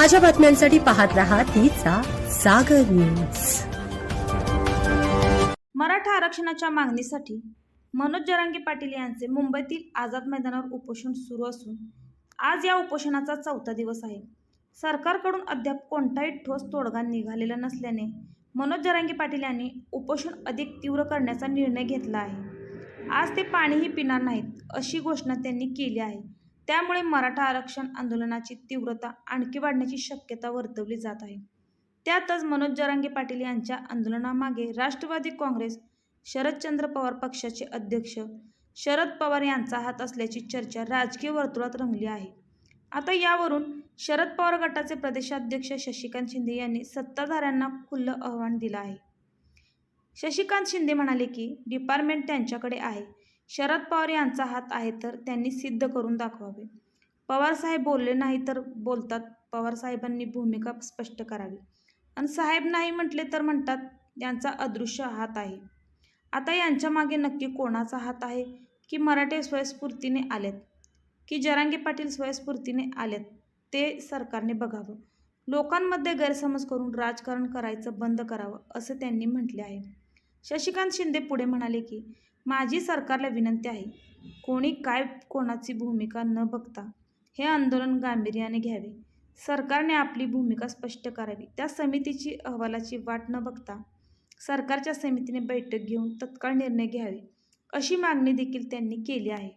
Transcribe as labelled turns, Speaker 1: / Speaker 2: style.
Speaker 1: ताज्या बातम्यांसाठी पाहत रहा तिचा सागर न्यूज.
Speaker 2: मराठा आरक्षणाच्या मागणीसाठी मनोज जरांगे पाटील यांचे मुंबईतील आझाद मैदानावर उपोषण सुरू असून आज या उपोषणाचा चौथा दिवस आहे. सरकारकडून अद्याप कोणताही ठोस तोडगा निघालेला नसल्याने मनोज जरांगे पाटील यांनी उपोषण अधिक तीव्र करण्याचा निर्णय घेतला आहे. आज ते पाणीही पिणार नाहीत अशी घोषणा त्यांनी केली आहे. त्यामुळे मराठा आरक्षण आंदोलनाची तीव्रता आणखी वाढण्याची शक्यता वर्तवली जात आहे. त्यातच मनोज जरांगे पाटील यांच्या आंदोलनामागे राष्ट्रवादी काँग्रेस शरदचंद्र पवार पक्षाचे अध्यक्ष शरद पवार यांचा हात असल्याची चर्चा राजकीय वर्तुळात रंगली आहे. आता यावरून शरद पवार गटाचे प्रदेशाध्यक्ष शशिकांत शिंदे यांनी सत्ताधाऱ्यांना खुल्लं आव्हान दिलं आहे. शशिकांत शिंदे म्हणाले की डिपार्टमेंट त्यांच्याकडे आहे. शरद पवार यांचा हात आहे तर त्यांनी सिद्ध करून दाखवावे. पवारसाहेब बोलले नाही तर बोलतात. पवारसाहेबांनी भूमिका स्पष्ट करावी. आणि साहेब नाही म्हटले तर म्हणतात यांचा अदृश्य हात आहे. आता यांच्या मागे नक्की कोणाचा हात आहे? की मराठे स्वयंस्फूर्तीने आलेत? की जरांगे पाटील स्वयंस्फूर्तीने आलेत? ते सरकारने बघावं. लोकांमध्ये गैरसमज करून राजकारण करायचं बंद करावं असं त्यांनी म्हटले आहे. शशिकांत शिंदे पुढे म्हणाले की माझी सरकारला विनंती आहे कोणी काय कोणाची भूमिका न बघता हे आंदोलन गांभीर्याने घ्यावे. सरकारने आपली भूमिका स्पष्ट करावी. त्या समितीची अहवालाची वाट न बघता सरकारच्या समितीने बैठक घेऊन तत्काळ निर्णय घ्यावे अशी मागणी देखील त्यांनी केली आहे.